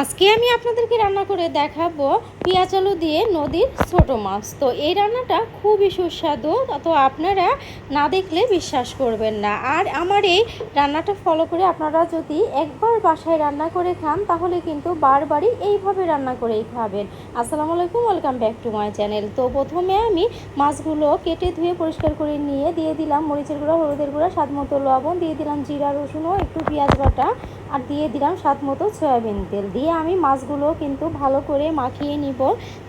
আজকে আমি আপনাদেরকে রান্না করে দেখাবো পেঁয়াজ আলু দিয়ে নদীর ছোট মাছ। তো এই রান্নাটা খুবই সুস্বাদু, তো আপনারা না দেখলে বিশ্বাস করবেন না। আর আমার এই রান্নাটা ফলো করে আপনারা যদি একবার বাসায় রান্না করে খান, তাহলে কিন্তু বারবারই এইভাবে রান্না করেই খাবেন। আসসালামু আলাইকুম welcome back to my channel তো প্রথমে আমি মাছগুলো কেটে ধুয়ে পরিষ্কার করে নিয়ে দিয়ে দিলাম মরিচের গুঁড়া, হলুদের গুঁড়া স্বাদ মতো লবণ, দিয়ে দিলাম জিরা রসুনও একটু পেঁয়াজ বাটা। আর দিয়ে দিলাম স্বাদ মতো সয়াবিন তেল। দিয়ে আমি মাছগুলো কিন্তু ভালো করে মাখিয়ে নিব,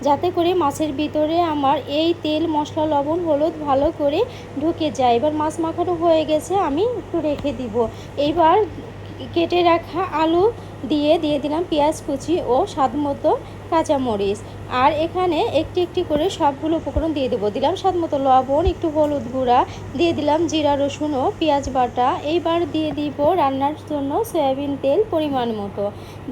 যাতে করে মাছের ভিতরে আমার এই তেল, মশলা, লবণ, হলুদ ভালো করে ঢুকে যায়। এবার মাছ মাখানো হয়ে গেছে, আমি একটু রেখে দিব। এইবার কেটে রাখা আলু দিয়ে দিয়ে দিলাম পেঁয়াজ কুচি ও স্বাদ মতো কাঁচামরিচ আর এখানে একটি একটি করে সবগুলো উপকরণ দিয়ে দেবো। দিলাম স্বাদ মতো লবণ, একটু হলুদ গুঁড়া, দিয়ে দিলাম জিরা, রসুন ও পেঁয়াজ বাটা। এইবার দিয়ে দিব রান্নার জন্য সয়াবিন তেল পরিমাণ মতো।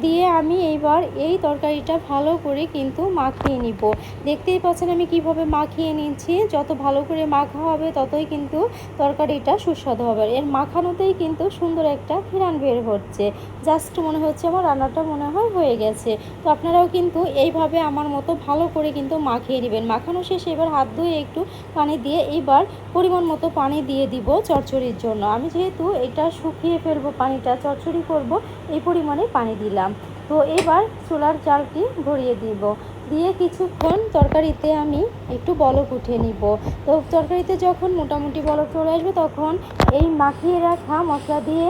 দিয়ে আমি এইবার এই তরকারিটা ভালো করে কিন্তু মাখিয়ে নিব। দেখতেই পাচ্ছেন আমি কীভাবে মাখিয়ে নিচ্ছি। যত ভালো করে মাখা হবে, ততই কিন্তু তরকারিটা সুস্বাদু হবে। এর মাখানোতেই কিন্তু সুন্দর একটা ঘিরান বের হচ্ছে। জাস্ট মনে হচ্ছে আমার রান্নাটা মনে হয় হয়ে গেছে। তো আপনারাও কিন্তু এইভাবে আমার মতো ভালো করে কিন্তু মাখিয়ে নেবেন। মাখানো শেষে এবার হাত ধুয়ে একটু পানি দিয়ে এইবার পরিমাণ মতো পানি দিয়ে দিব চচ্চড়ির জন্য। আমি যেহেতু এটা শুকিয়ে ফেলব পানিটা, চচ্চড়ি করব, এই পরিমাণে পানি দিলাম। তো এবার চুলার চালটি ধরিয়ে দিব। দিয়ে কিছুক্ষণ তরকারিতে আমি একটু বলক উঠিয়ে নিব। তো তরকারিতে যখন মোটামুটি বলক চলে আসবে তখন এই মাখিয়ে রাখা মশলা দিয়ে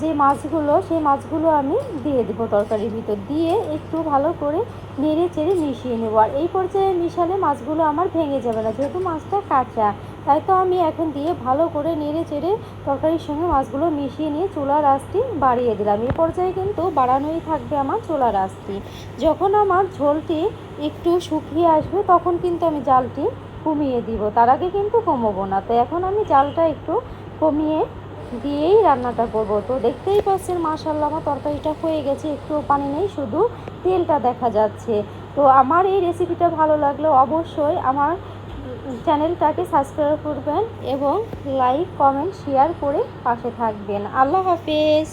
যে মাছগুলো, সেই মাছগুলো আমি দিয়ে দেবো তরকারির ভিতর। দিয়ে একটু ভালো করে নেড়ে চেড়ে মিশিয়ে নেব। আর এই পর্যায়ে মিশালে মাছগুলো আমার ভেঙে যাবে না, যেহেতু মাছটা কাঁচা। তাই তো আমি এখন দিয়ে ভালো করে নেড়ে চেড়ে তরকারির সঙ্গে মাছগুলো মিশিয়ে নিয়ে চুলার আঁচটি বাড়িয়ে দিলাম। এই পর্যায়ে কিন্তু বাড়ানোই থাকবে আমার চুলার আঁচটি। যখন আমার ঝোলটি একটু শুকিয়ে আসবে, তখন কিন্তু আমি জালটি কমিয়ে দিব। তার আগে কিন্তু কমাবো না। তো এখন আমি জালটা একটু কমিয়ে দিয়েই রান্নাটা করব। তো দেখতেই পাচ্ছেন মাশাল্লাহ আমার তরকারিটা হয়ে গেছে, একটুও পানি নেই, শুধু তেলটা দেখা যাচ্ছে। তো আমার এই রেসিপিটা ভালো লাগলে অবশ্যই আমার চ্যানেলটাকে সাবস্ক্রাইব করবেন এবং লাইক কমেন্ট শেয়ার করে পাশে থাকবেন। আল্লাহ হাফেজ!